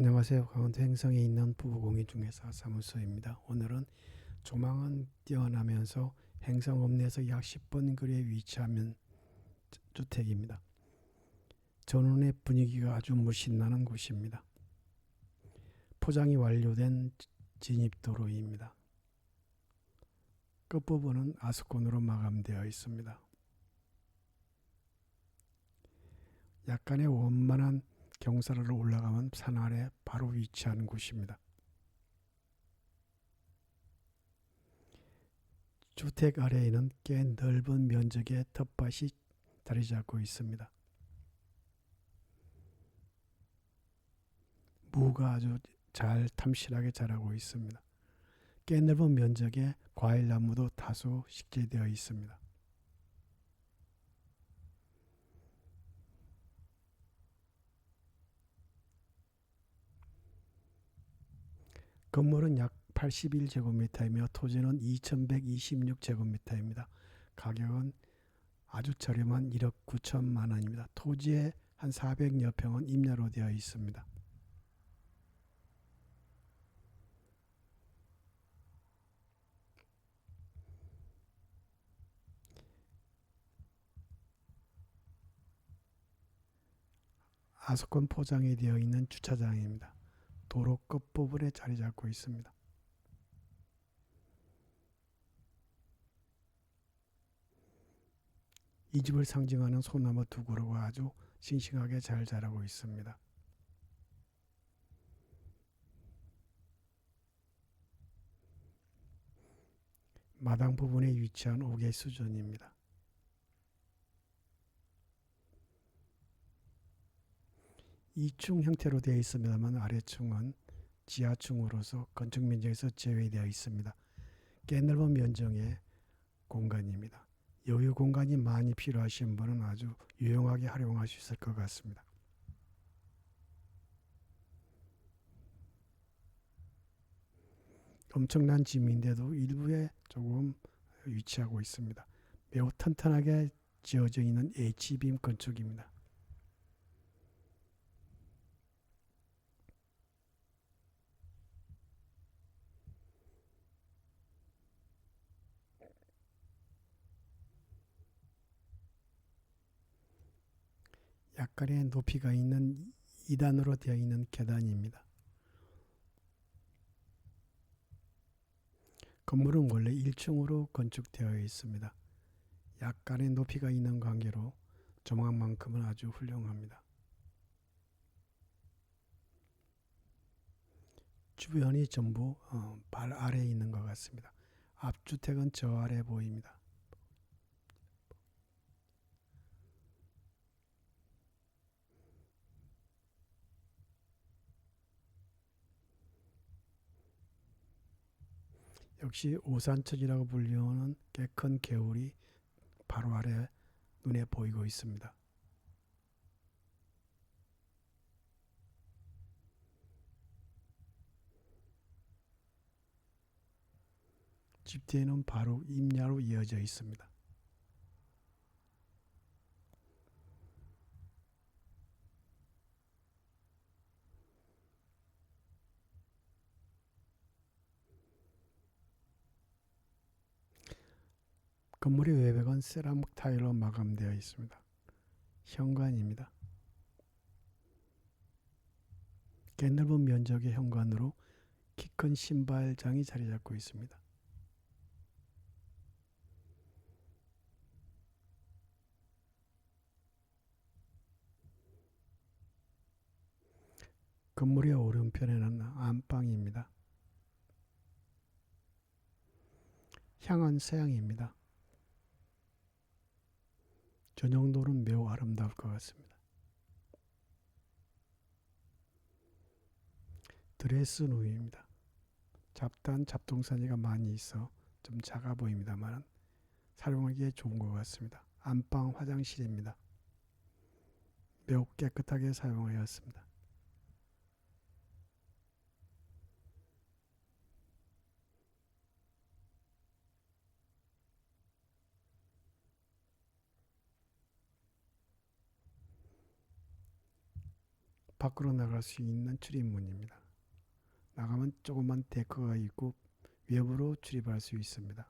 안녕하세요. 강원도 행성에 있는 부부공인 중개사 사무소입니다. 오늘은 조망은 뛰어나면서 행성 읍내에서 약 10분 거리에 위치하면 주택입니다. 전원의 분위기가 아주 무신나는 곳입니다. 포장이 완료된 진입도로입니다. 끝부분은 아스콘으로 마감되어 있습니다. 약간의 원만한 경사를 올라가면 산 아래 바로 위치한 곳입니다. 주택 아래에는 꽤 넓은 면적의 텃밭이 자리 잡고 있습니다. 무가 아주 잘 탐실하게 자라고 있습니다. 꽤 넓은 면적의 과일나무도 다소 식재되어 있습니다. 건물은 약 81제곱미터이며 토지는 2126제곱미터입니다. 가격은 아주 저렴한 1억 9천만 원입니다. 토지의 한 400여 평은 임야로 되어 있습니다. 아스콘 포장이 되어 있는 주차장입니다. 도로 끝부분에 자리 잡고 있습니다. 이 집을 상징하는 소나무 두 그루가 아주 싱싱하게 잘 자라고 있습니다. 마당 부분에 위치한 옥의 수전입니다. 2층 형태로 되어 있습니다만 아래층은 지하층으로서 건축 면적에서 제외되어 있습니다. 꽤 넓은 면적의 공간입니다. 여유 공간이 많이 필요하신 분은 아주 유용하게 활용할 수 있을 것 같습니다. 엄청난 짐인데도 일부에 조금 위치하고 있습니다. 매우 튼튼하게 지어져 있는 H빔 건축입니다. 약간의 높이가 있는 2단으로 되어 있는 계단입니다. 건물은 원래 1층으로 건축되어 있습니다. 약간의 높이가 있는 관계로 조망만큼은 아주 훌륭합니다. 주변이 전부 어, 발 아래에 있는 것 같습니다. 앞주택은 저 아래 보입니다. 역시 오산천이라고 불리우는 꽤 큰 개울이 바로 아래 눈에 보이고 있습니다. 집 뒤에는 바로 임야로 이어져 있습니다. 건물의 외벽은 세라믹 타일로 마감되어 있습니다. 현관입니다. 꽤 넓은 면적의 현관으로 키 큰 신발장이 자리 잡고 있습니다. 건물의 오른편에는 안방입니다. 향은 서양입니다. 저 정도는 매우 아름다울 것 같습니다. 드레스 루입니다. 잡단 잡동사니가 많이 있어 좀 작아 보입니다만 사용하기에 좋은 것 같습니다. 안방 화장실입니다. 매우 깨끗하게 사용하였습니다. 밖으로 나갈 수 있는 출입문입니다. 나가면 조그만 데크가 있고 외부로 출입할 수 있습니다.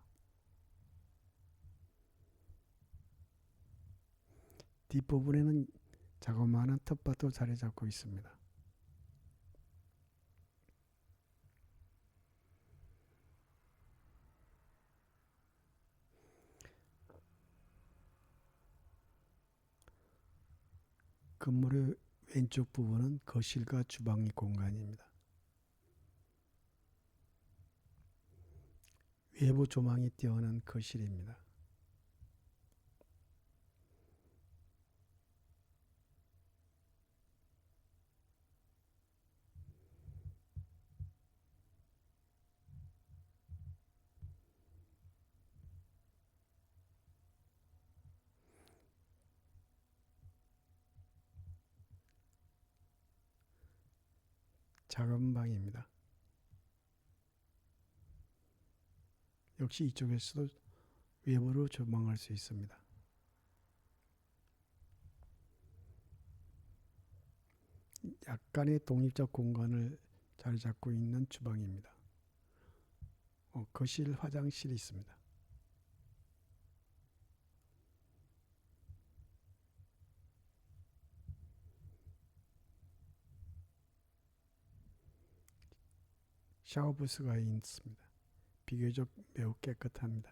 뒷부분에는 자그마한 텃밭도 자리 잡고 있습니다. 건물의 왼쪽 부분은 거실과 주방 공간입니다. 외부 조망이 뛰어난 거실입니다. 작은 방입니다. 역시 이쪽에서도 외부로 조망할 수 있습니다. 약간의 독립적 공간을 자리 잡고 있는 주방입니다. 어, 거실, 화장실이 있습니다. 샤워 부스가 있습니다. 비교적 매우 깨끗합니다.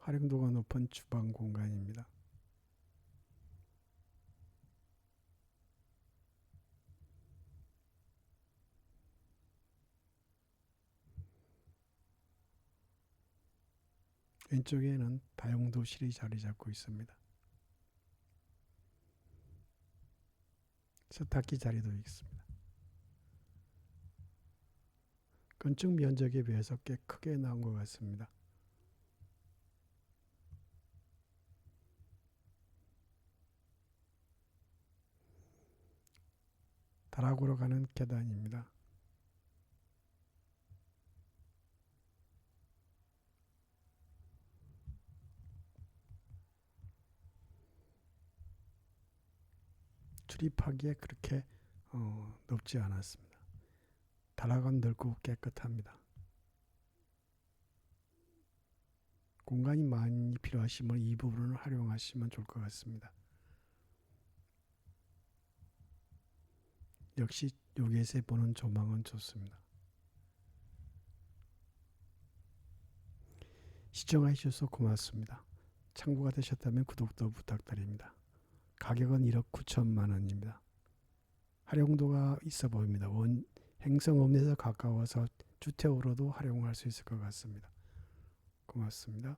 활용도가 높은 주방 공간입니다. 왼쪽에는 다용도실이 자리 잡고 있습니다. 세탁기 자리도 있습니다. 건축 면적에 비해서 꽤 크게 나온 것 같습니다. 다락으로 가는 계단입니다. 출입하기에 그렇게 어, 높지 않았습니다. 다락은 넓고 깨끗합니다. 공간이 많이 필요하시면 이 부분을 활용하시면 좋을 것 같습니다. 역시 여기에서 보는 조망은 좋습니다. 시청해 주셔서 고맙습니다. 참고가 되셨다면 구독도 부탁드립니다. 가격은 1억 9천만 원입니다. 활용도가 있어 보입니다. 원 행성읍에서 가까워서 주택으로도 활용할 수 있을 것 같습니다. 고맙습니다.